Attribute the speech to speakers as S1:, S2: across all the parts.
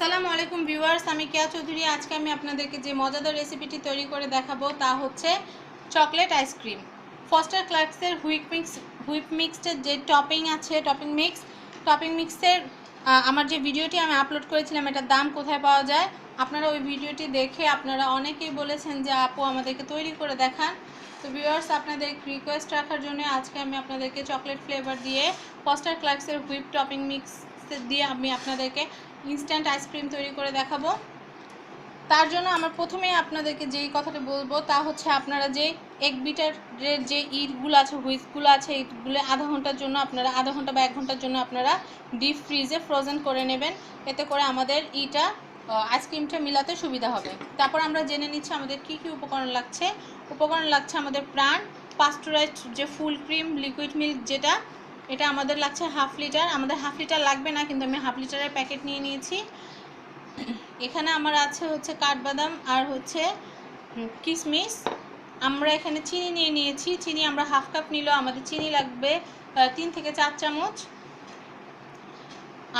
S1: আসসালামু আলাইকুম ভিউয়ার্স, আমি কেয়া চৌধুরী। আজকে আমি আপনাদেরকে যে মজাদার রেসিপিটি তৈরি করে দেখাবো তা হচ্ছে চকলেট আইসক্রিম ফস্টার ক্লার্কসের হুইপ মিক্স, হুইপ মিক্সের যে টপিং আছে টপিং মিক্স টপিং মিক্সের আমার যে ভিডিওটি আমি আপলোড করেছিলাম, এটার দাম কোথায় পাওয়া যায়? আপনারা ওই ভিডিওটি দেখে আপনারা অনেকেই বলেছেন যে, আপু, আমাদেরকে তৈরি করে দেখান। তো ভিউয়ার্স, আপনাদের রিকোয়েস্ট রাখার জন্য আজকে আমি আপনাদেরকে চকলেট ফ্লেভার দিয়ে ফস্টার ক্লার্কসের হুইপ টপিং মিক্স দিয়ে আমি আপনাদেরকে ইনস্ট্যান্ট আইসক্রিম তৈরি করে দেখাবো। তার জন্য আমার প্রথমেই আপনাদেরকে যেই কথাটা বলব, তা হচ্ছে আপনারা যে এক বিটারের যে ইটগুলো আছে, হুইসগুলো আছে ইটগুলো আধা ঘণ্টার জন্য আপনারা, আধা ঘণ্টা বা এক ঘণ্টার জন্য আপনারা ডিপ ফ্রিজে ফ্রোজেন করে নেবেন। এতে করে আমাদের ইটা আইসক্রিমটা মিলাতে সুবিধা হবে। তারপর আমরা জেনে নিচ্ছি আমাদের কি কি উপকরণ লাগছে। উপকরণ লাগছে আমাদের প্রাণ পাস্টুরাইজড যে ফুল ক্রিম লিকুইড মিল্ক যেটা এটা আমাদের লাগছে হাফ লিটার। আমাদের হাফ লিটার লাগবে না, কিন্তু আমি হাফ লিটারের প্যাকেট নিয়ে নিয়েছি। এখানে আমার আছে হচ্ছে কাঠবাদাম আর হচ্ছে কিশমিশ আমরা এখানে চিনি নিয়ে নিয়েছি। চিনি আমরা হাফ কাপ নিল আমাদের চিনি লাগবে তিন থেকে চার চামচ।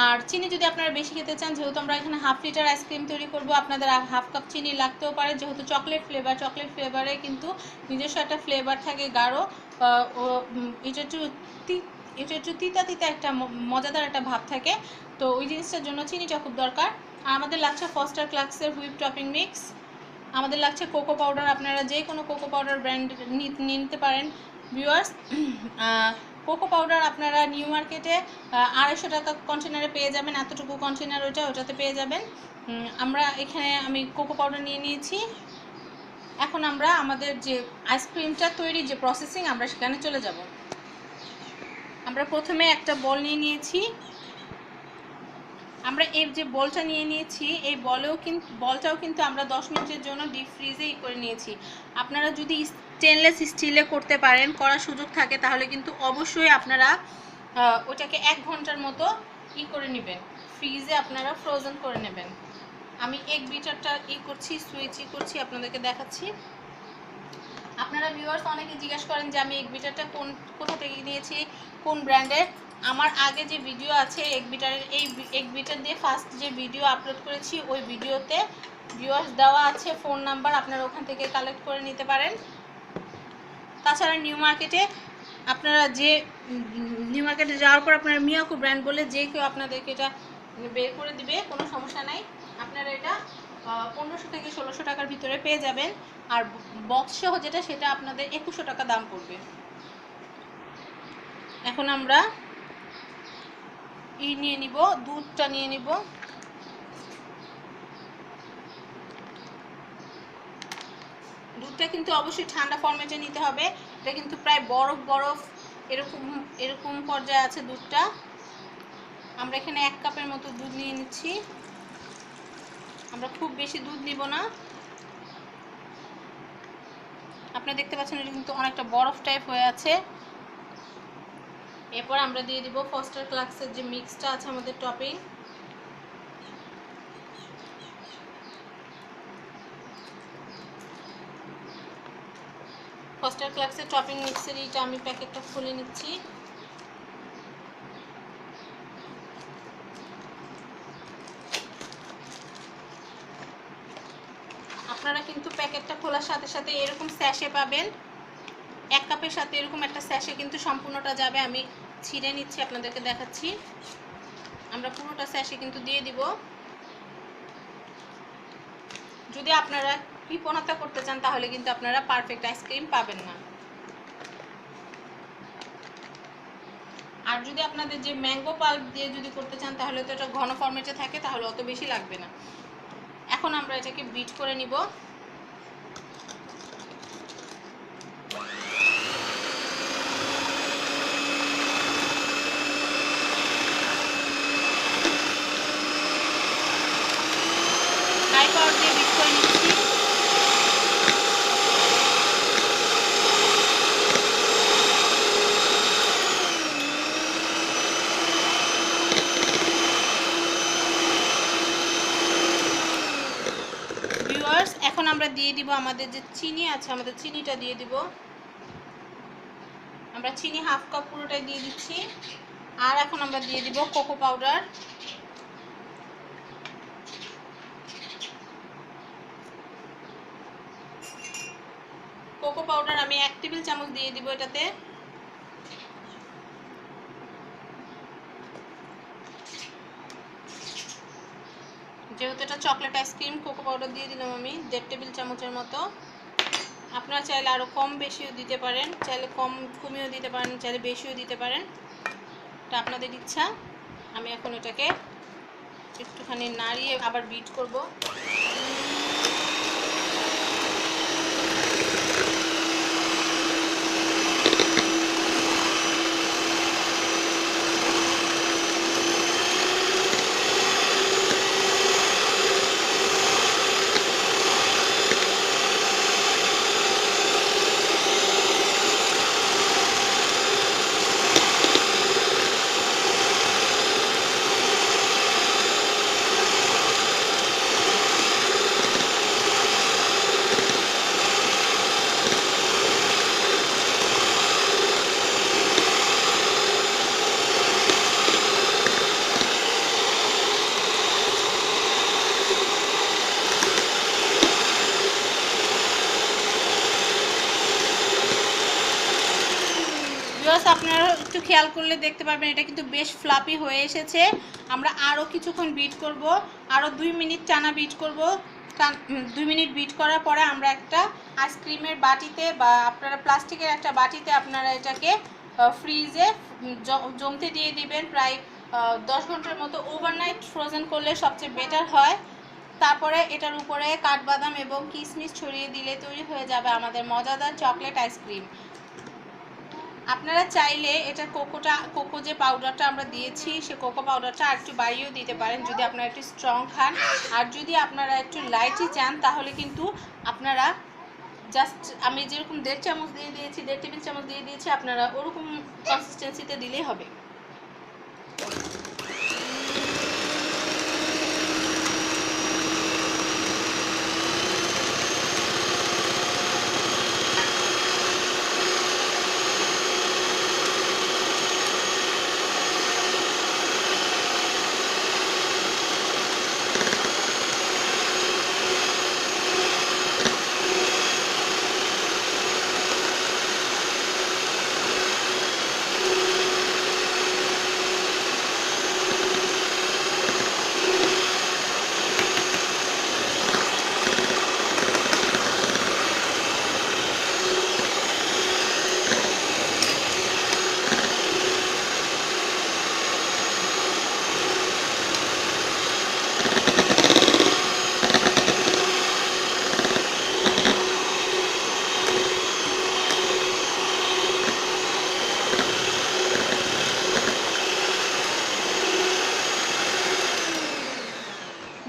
S1: আর চিনি যদি আপনারা বেশি খেতে চান, যেহেতু আমরা এখানে হাফ লিটার আইসক্রিম তৈরি করব, আপনাদের হাফ কাপ চিনি লাগতেও পারে। যেহেতু চকলেট ফ্লেভার চকলেট ফ্লেভারে কিন্তু নিজস্ব একটা ফ্লেভার থাকে গাঢ়। ও এটা একটু এটা একটু তিতা তিতা একটা মজাদার একটা ভাব থাকে। তো ওই জিনিসটার জন্য চিনিটা খুব দরকার। আর আমাদের লাগছে ফস্টার ক্লাক্সের হুইপ টপিং মিক্স আমাদের লাগছে কোকো পাউডার আপনারা যে কোনো কোকো পাউডার ব্র্যান্ড নিতে পারেন। ভিউয়ার্স কোকো পাউডার আপনারা নিউ মার্কেটে আড়াইশো টাকা কন্টেনারে পেয়ে যাবেন। এতটুকু কন্টেনার ওটা ওটাতে পেয়ে যাবেন। আমরা এখানে আমি কোকো পাউডার নিয়ে নিয়েছি। এখন আমরা আমাদের যে আইসক্রিমটা তৈরি যে প্রসেসিং আমরা সেখানে চলে যাব। আমরা প্রথমে একটা বল নিয়ে নিয়েছি। আমরা এই যে বলটা নিয়ে নিয়েছি, এই বলেও কিন্তু বলটাও কিন্তু আমরা দশ মিনিটের জন্য ডিপ ফ্রিজেই করে নিয়েছি। আপনারা যদি স্টেনলেস স্টিলে করতে পারেন, করার সুযোগ থাকে, তাহলে কিন্তু অবশ্যই আপনারা ওটাকে এক ঘণ্টার মতো ই করে নেবেন। ফ্রিজে আপনারা ফ্রোজেন করে নেবেন। আমি এক বিটারটা ই করছি সুইচ ই করছি, আপনাদেরকে দেখাচ্ছি। আপনারা ভিউয়ার্স অনেকে জিজ্ঞেস করেন যে আমি এক বিটারটা কোন, কোথা থেকে নিয়েছি কোন ব্র্যান্ডের আমার আগে যে ভিডিও আছে এক বিটারের এই এক বিটার দিয়ে ফার্স্ট যে ভিডিও আপলোড করেছি, ওই ভিডিওতে ভিউয়ার্স দেওয়া আছে ফোন নাম্বার আপনারা ওখান থেকে কালেক্ট করে নিতে পারেন। তাছাড়া নিউ মার্কেটে আপনারা যে নিউ মার্কেটে যাওয়ার পর আপনারা মিয়াকু ব্র্যান্ড বলে যে কেউ আপনাদেরকে এটা বের করে দিবে, কোনো সমস্যা নাই। আপনারা এটা পনেরোশো থেকে ষোলোশো টাকার ভিতরে পেয়ে যাবেন। আর বক্স যেটা, সেটা আপনাদের একুশশো টাকা দাম পড়বে। এখন আমরা ই নিয়ে নিব, দুধটা নিয়ে নিব। দুধটা কিন্তু অবশ্যই ঠান্ডা ফর্মেটে নিতে হবে। এটা কিন্তু প্রায় বরফ বরফ, এরকম এরকম পর্যায়ে আছে দুধটা। আমরা এখানে এক কাপের মতো দুধ নিয়ে নিচ্ছি। আমরা খুব বেশি দুধ নিব না। আপনারা দেখতে পাচ্ছেন এটা কিন্তু অনেকটা বরফ টাইপ হয়ে আছে। এরপর আমরা দিয়ে দিব ফস্টার ক্লাক্সের যে মিক্সটা আছে আমাদের টপিং ফস্টার ক্লাক্সের টপিং মিক্সের এইটা আমি প্যাকেটটা খুলে নিচ্ছি। আপনারা কিন্তু প্যাকেটটা খোলার সাথে সাথে এরকম স্যাশে পাবেন। এক কাপের সাথে এরকম একটা স্যাশে কিন্তু সম্পূর্ণটা যাবে। আমি ছিঁড়ে নিচ্ছি, আপনাদেরকে দেখাচ্ছি। আমরা পুরোটা স্যাশে কিন্তু দিয়ে দিব। যদি আপনারা কৃপণতা করতে চান, তাহলে কিন্তু আপনারা পারফেক্ট আইসক্রিম পাবেন না। আর যদি আপনাদের যে ম্যাঙ্গো পাল্প দিয়ে যদি করতে চান, তাহলে তো এটা ঘন ফর্মেটে থাকে, তাহলে অত বেশি লাগবে না। এখন আমরা এটাকে বিট করে নিব। দিব, আমাদের যে চিনি আছে, আমাদের চিনিটা দিয়ে দিব। আমরা চিনি হাফ কাপ পুরোটাই দিয়ে দিচ্ছি। আর এখন আমরা দিয়ে দিব কোকো পাউডার। কোকো পাউডার আমি এক টেবিল চামচ দিয়ে দিব এটাতে। যেহেতু এটা চকলেট আইসক্রিম কোকো পাউডার দিয়ে দিলাম আমি, দেড় টেবিল চামচের মতো। আপনারা চাইলে আরও কম বেশিও দিতে পারেন, চাইলে কম কমিয়েও দিতে পারেন, চাইলে বেশিও দিতে পারেন। এটা আপনাদের ইচ্ছা। আমি এখন এটাকে একটুখানি নাড়িয়ে আবার বিট করব ভিউয়ার্স আপনারা একটু খেয়াল করলে দেখতে পারবেন এটা কিন্তু বেশ ফ্লাপি হয়ে এসেছে। আমরা আরও কিছুক্ষণ বিট করব আরও দুই মিনিট টানা বিট করব। দুই মিনিট বিট করার পরে আমরা একটা আইসক্রিমের বাটিতে বা আপনারা প্লাস্টিকের একটা বাটিতে আপনারা এটাকে ফ্রিজে জমতে দিয়ে দিবেন। প্রায় দশ ঘণ্টার মতো ওভারনাইট ফ্রোজেন করলে সবচেয়ে বেটার হয়। তারপরে এটার উপরে কাঠবাদাম এবং কিশমিশ ছড়িয়ে দিলে তৈরি হয়ে যাবে আমাদের মজাদার চকলেট আইসক্রিম আপনারা চাইলে এটা কোকোটা, কোকো যে পাউডারটা আমরা দিয়েছি, সে কোকো পাউডারটা আর একটু বাড়িয়েও দিতে পারেন যদি আপনারা একটু স্ট্রং খান। আর যদি আপনারা একটু লাইটই চান, তাহলে কিন্তু আপনারা জাস্ট আমি যেরকম দেড় চামচ দিয়ে দিয়েছি, দেড় টেবিল চামচ দিয়ে দিয়েছি, আপনারা ওরকম কনসিস্টেন্সিতে দিলেই হবে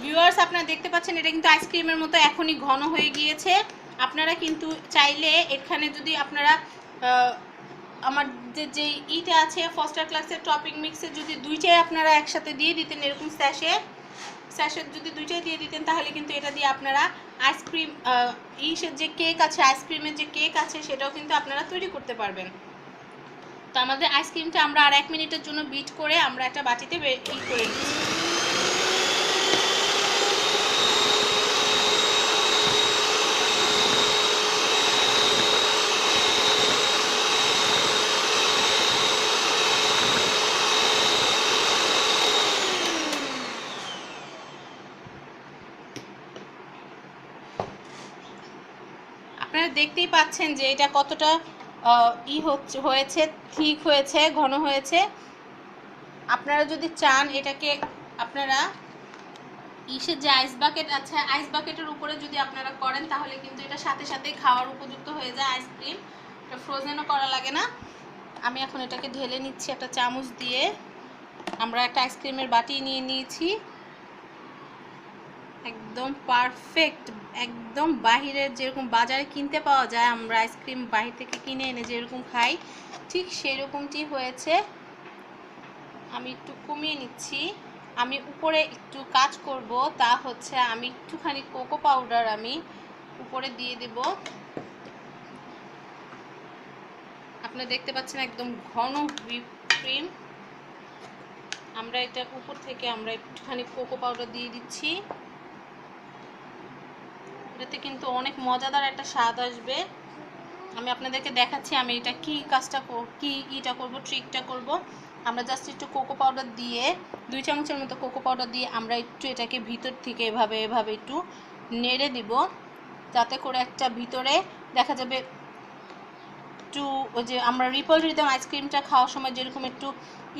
S1: ভিউয়ার্স আপনারা দেখতে পাচ্ছেন এটা কিন্তু আইসক্রিমের মতো এখনই ঘন হয়ে গিয়েছে। আপনারা কিন্তু চাইলে এখানে যদি আপনারা আমার যে যে ইটা আছে ফস্টার ক্লাসের টপিং মিক্সে যদি দুইটাই আপনারা একসাথে দিয়ে দিতেন, এরকম স্যাশে স্যাশে যদি দুইটাই দিয়ে দিতেন, তাহলে কিন্তু এটা দিয়ে আপনারা আইসক্রিম ইসের যে কেক আছে, আইসক্রিমের যে কেক আছে, সেটাও কিন্তু আপনারা তৈরি করতে পারবেন। তো আমাদের আইসক্রিমটা আমরা আর এক মিনিটের জন্য বিট করে আমরা একটা বাটিতে ই করে নিচ্ছি আপনারা দেখতেই পাচ্ছেন যে এটা কতটা ই হচ্ছে, হয়েছে, ঠিক হয়েছে, ঘন হয়েছে। আপনারা যদি চান এটাকে আপনারা ইসের যে আইস বাকেট আছে আইস বাকেটের উপরে যদি আপনারা করেন, তাহলে কিন্তু এটা সাথে সাথে খাওয়ার উপযুক্ত হয়ে যায় আইসক্রিম এটা ফ্রোজেনও করা লাগে না। আমি এখন এটাকে ঢেলে নিচ্ছি একটা চামচ দিয়ে। আমরা একটা আইসক্রিমের বাটি নিয়ে নিয়েছি। একদম পারফেক্ট একদম বাহিরের যেরকম বাজারে কিনতে পাওয়া যায়, আমরা আইসক্রিম বাহির থেকে কিনে এনে যেরকম খাই, ঠিক সেরকমটি হয়েছে। আমি একটু কমিয়ে নিচ্ছি। আমি উপরে একটু কাজ করব, তা হচ্ছে আমি একটুখানি কোকো পাউডার আমি উপরে দিয়ে দেব। আপনারা দেখতে পাচ্ছেন একদম ঘন হুইপ ক্রিম আমরা এটা উপর থেকে আমরা একটুখানি কোকো পাউডার দিয়ে দিচ্ছি। এটাতে কিন্তু অনেক মজাদার একটা স্বাদ আসবে। আমি আপনাদেরকে দেখাচ্ছি আমি এটা কি কাজটা কি ইটা করব ট্রিকটা করব। আমরা জাস্ট একটু কোকো পাউডার দিয়ে, দুই চামচের মতো কোকো পাউডার দিয়ে আমরা একটু এটাকে ভিতর থেকে এভাবে এভাবে একটু নেড়ে দিব। যাতে করে একটা ভিতরে দেখা যাবে একটু ওই যে আমরা রিপল রিদম আইসক্রিমটা খাওয়ার সময় যেরকম একটু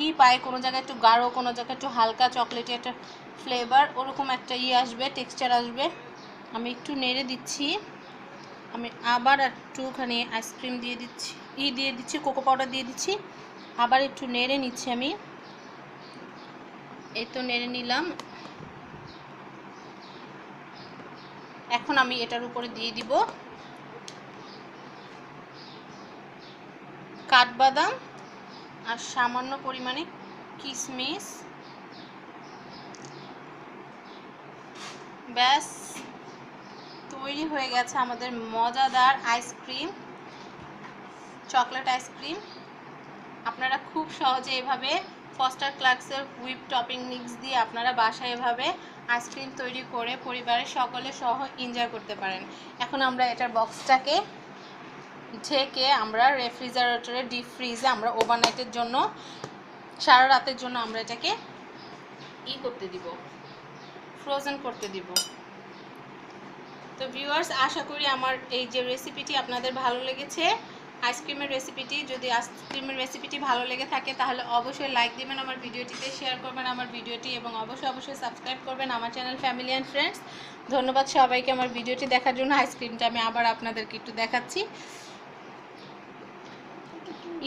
S1: ই পায়, কোনো জায়গায় একটু গাঢ়, কোনো জায়গায় একটু হালকা চকলেটি একটা ফ্লেভার ওরকম একটা ই আসবে টেক্সচার আসবে। আমি একটু নেড়ে দিচ্ছি। আমি আবার একটুখানি আইসক্রিম দিয়ে দিচ্ছি, ই দিয়ে দিচ্ছি কোকো পাউডার দিয়ে দিচ্ছি। আবার একটু নেড়ে নিচ্ছি আমি। এই তো নেড়ে নিলাম। এখন আমি এটার উপরে দিয়ে দিব কাঠবাদাম আর সামান্য পরিমাণে কিশমিশ ব্যাস। তৈরি হয়ে গেছে আমাদের মজাদার আইসক্রিম চকলেট আইসক্রিম আপনারা খুব সহজে এভাবে ফস্টার ক্লাক্সের হুইপ টপিং মিক্স দিয়ে আপনারা বাসায় এভাবে আইসক্রিম তৈরি করে পরিবারের সকলে সহ এনজয় করতে পারেন। এখন আমরা এটার বক্সটাকে ঢেকে আমরা রেফ্রিজারেটরে ডিপ ফ্রিজে আমরা ওভারনাইটের জন্য, সারা রাতের জন্য আমরা এটাকে ই করতে দিব ফ্রোজেন করতে দিব। তো ভিউয়ার্স আশা করি আমার এই যে রেসিপিটি আপনাদের ভালো লেগেছে। আইসক্রিমের রেসিপিটি যদি আইসক্রিমের রেসিপিটি ভালো লেগে থাকে, তাহলে অবশ্যই লাইক দিবেন আমার ভিডিওটিতে শেয়ার করবেন আমার ভিডিওটি, এবং অবশ্যই অবশ্যই সাবস্ক্রাইব করবেন আমার চ্যানেল ফ্যামিলি অ্যান্ড ফ্রেন্ডস ধন্যবাদ সবাইকে আমার ভিডিওটি দেখার জন্য। আইসক্রিমটা আমি আবার আপনাদেরকে একটু দেখাচ্ছি।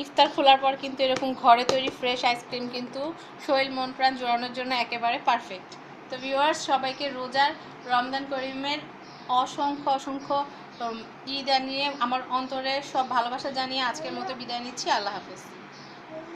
S1: ইফতার খোলার পর কিন্তু এরকম ঘরে তৈরি ফ্রেশ আইসক্রিম কিন্তু শরীর মন প্রাণ জোড়ানোর জন্য একেবারে পারফেক্ট তো ভিউয়ার্স সবাইকে রোজার রমজান করিমের অসংখ্য অসংখ্য ঈদ নিয়ে আমার অন্তরের সব ভালোবাসা জানিয়ে আজকের মতো বিদায় নিচ্ছি। আল্লাহ হাফেজ।